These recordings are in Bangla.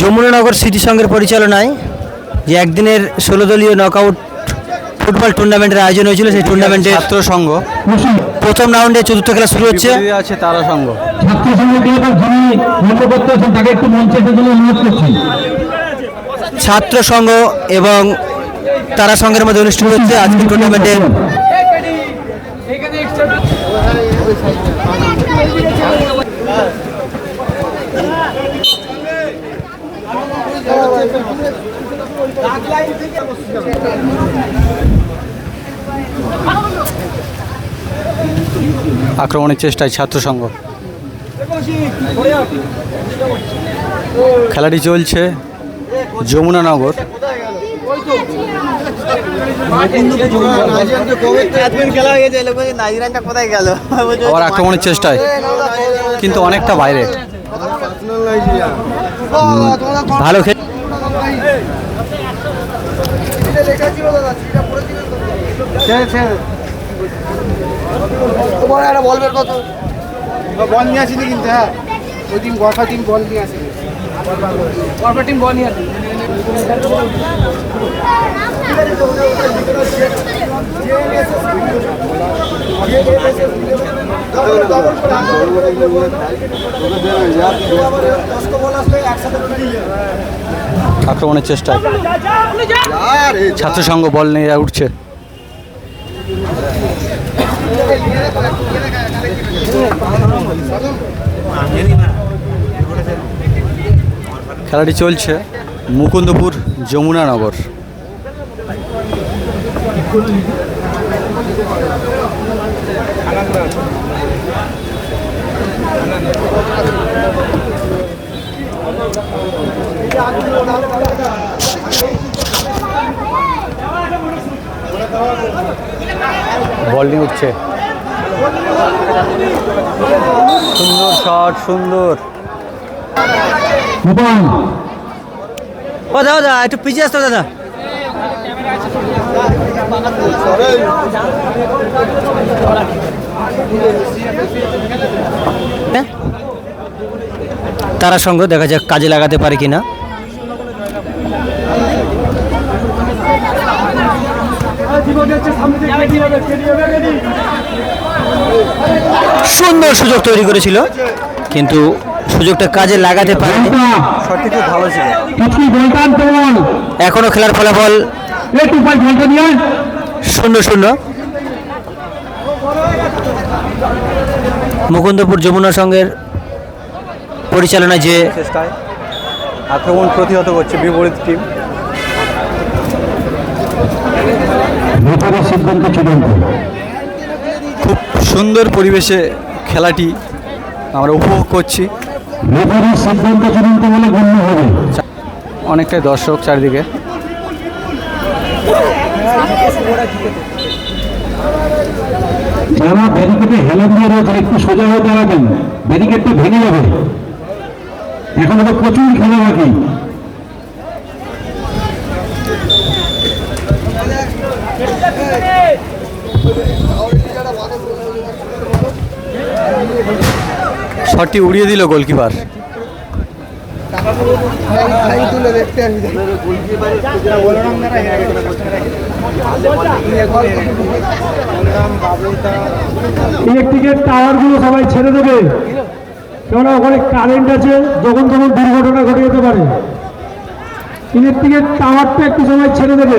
যমুনানগর স্মৃতি সংঘের পরিচালনায় যে একদিনের ষোলো দলীয় নকআউট ফুটবল টুর্নামেন্টের আয়োজন হয়েছিল সেই টুর্নামেন্টের ছাত্র সংঘ। প্রথম রাউন্ডে চতুর্থ খেলা শুরু হচ্ছে। আছে তারা সংঘ। ছাত্র যিনি আছেন তাকে একটু মঞ্চে আসার জন্য অনুরোধ করছি। ছাত্র সংঘ এবং তারা সংঘের মধ্যে অনুষ্ঠিত হচ্ছে আজকের টুর্নামেন্টের আক্রমণের চেষ্টায় ছাত্র সংঘ। খেলাটি চলছে যমুনানগর আবার আক্রমণের চেষ্টায়, কিন্তু অনেকটা বাইরে। ভালো খেলে তোমার একটা বল বের কত বল নিয়ে আসিনি কিন্তু হ্যাঁ। ওই দিন গড়ফা টিম বল নিয়ে আসিনি। গড়ফা টিম বল নিয়ে আসিনি। আক্রমণের চেষ্টায়। ছাত্রসংঘ বল নিয়ে উঠছে। খেলাটি চলছে মুকুন্দপুর যমুনানগর। বল নিয়ে উঠছে। সুন্দর শট সুন্দর। ও দাদা দাদা একটু পিছিয়ে আসতো দাদা। হ্যাঁ? তারা সঙ্গ দেখা যাক কাজে লাগাতে পারে কিনা। সুন্দর সুযোগ তৈরি করেছিল, কিন্তু সুযোগটা কাজে লাগাতে পারেনি। শটটি ভালো ছিল এখনও খেলার ফলাফল শূন্য শূন্য। মুকুন্দপুর যমুনা সংঘের পরিচালনায় যে আক্রমণ প্রতিহত করছে বিপরীত টিম খুব সুন্দর পরিবেশে খেলাটি আমরা উপভোগ করছি। ভেতরের সিদ্ধান্ত চূড়ান্ত বলে গণ্য হবে অনেকটাই দর্শক চারিদিকে। যারা ব্যারিকেডে হেলান দিয়ে রয়েছেন একটু সোজা হয়ে দাঁড়াবেন। ব্যারিকেডটা ভেঙে যাবে। এখন তো প্রচুর খেলা বাকি। শটটি উড়িয়ে দিল গোলকিপার। ইলেকট্রিকের টাওয়ারগুলো সবাই ছেড়ে দেবে। কেননা ওখানে কারেন্ট আছে যখন তখন দুর্ঘটনা ঘটে যেতে পারে। ইলেকট্রিকের টাওয়ারটা একটু সময় ছেড়ে দেবে।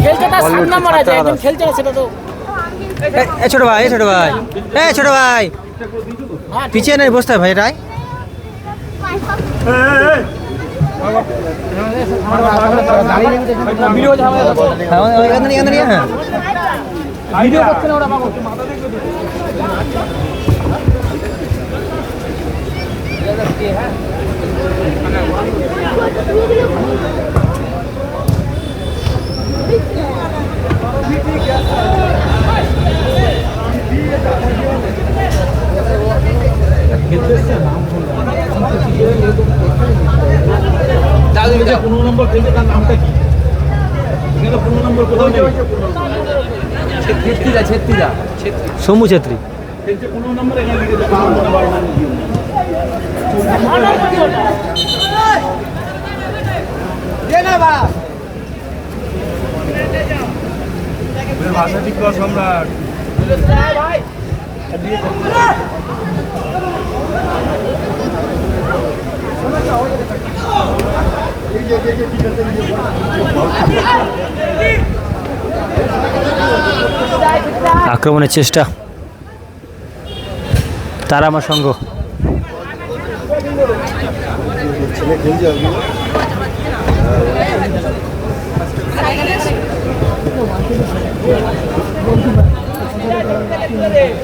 খেলছে তার বল সাত উঠছে, নাম্বার আছে ছাড়া একজন দাও। খেলছে না সেটা তো। এ, ছোট ভাই ছোট ভাই এ ছোট ভাই। পিছিয়ে নেই বসতে হয় ভাই রায়। হ্যাঁ, ওই- ওই- এখান থেকে- এখান থেকে, হ্যাঁ। ভিডিও করছে না ওরা বাবা সমু ছেত্রী আক্রমণের চেষ্টা। তারা আমার সঙ্গ। গুড হেড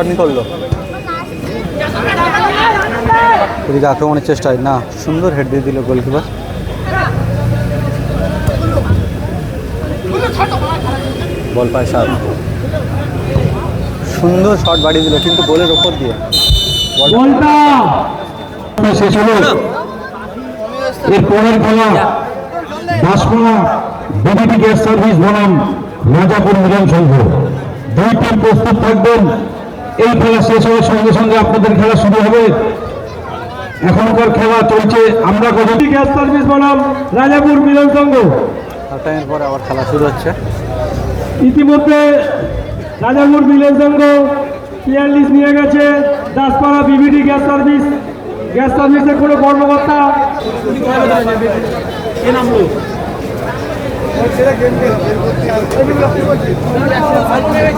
রান করল। এদিকে আক্রমণের চেষ্টায়, না, সুন্দর হেড দিয়ে দিল গোলকিপার বল পায় সাত। সুন্দর শট বাড়িয়ে দিল, কিন্তু গোলের ওপর দিয়ে। বল বলটা। শেষ হলো এর খেলা সার্ভিস বনাম রাজাপুর মিলন সংঘ। দুই টিম প্রস্তুত থাকবেন। এই খেলা শেষ হওয়ার সঙ্গে সঙ্গে আপনাদের খেলা শুরু হবে। এখনকার খেলা চলছে আমরা বিডিপি গ্যাস সার্ভিস বনাম রাজাপুর মিলন সংঘ। হাফ টাইমের পরে আবার খেলা শুরু হচ্ছে। ইতিমধ্যে রাজাপুর মিলন সংঘ প্লেয়ার লিস্ট নিয়ে গেছে Daspara BBD gas service. Gas সার্ভিসের কোনো কর্মকর্তা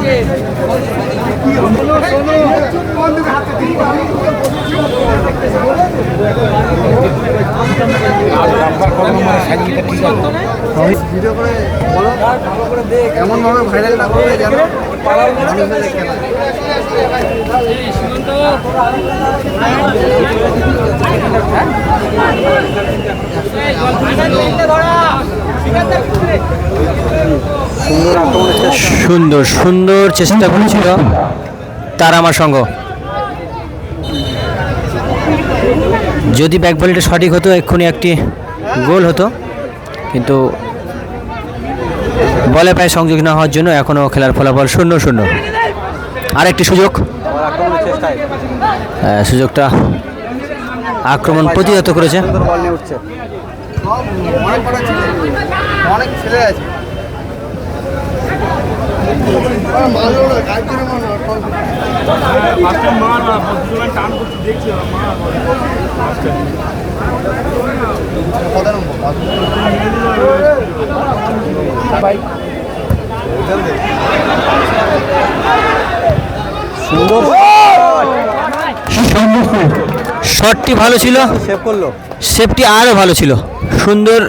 কি সুন্দর সুন্দর চেষ্টা করেছিল তারা আমার সঙ্গ। যদি ব্যাক বলটা সঠিক হতো, এক্ষুনি একটি গোল হতো। কিন্তু বলে পায়ে সংযোগ না হওয়ার জন্য এখনও খেলার ফলাফল শূন্য শূন্য। আর একটি সুযোগ সুযোগটা আক্রমণ প্রতিহত করেছে। অনেক ছেলে আছে মারলো না কাজ করে মারলো সুন্দর শটটি ভালো ছিল। সেভ করল। সেফটি আরও ভালো ছিল। সুন্দর।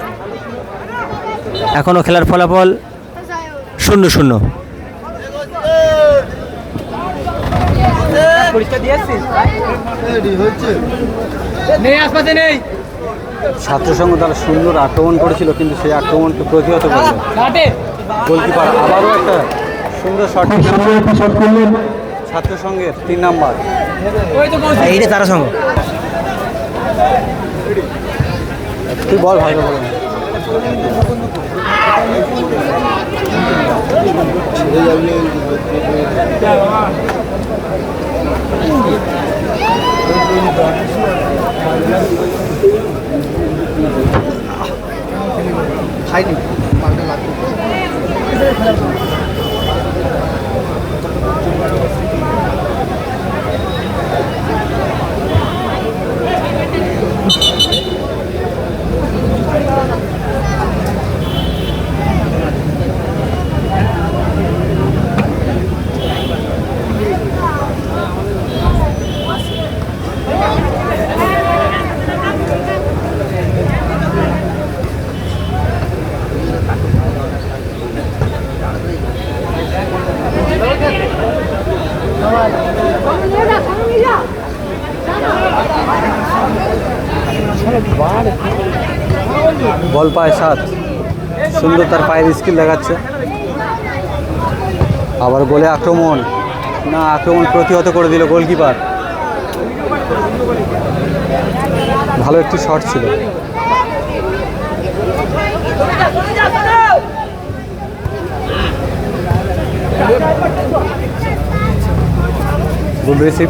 এখনও খেলার ফলাফল শূন্য শূন্য। নেই আশপাশে নেই। ছাত্র সংঘ তারা সুন্দর আক্রমণ করেছিল কিন্তু সেই আক্রমণকে প্রতিহত করল। ঘাটে গোলকিপার আবারও একটা সুন্দর শট শট করলেন। ছাত্র সংঘের তিন নাম্বার। ওই এইটা তারা সঙ্গ তুই বল ভালো বল খাইনি পাল্টা লাগবে। বল পায় সাত। সুন্দর তার পায়ের স্কিল দেখাচ্ছে। আবার গোলে আক্রমণ। না, আক্রমণ প্রতিহত করে দিল গোলকিপার। ভালো একটি শট ছিল। রিসিভ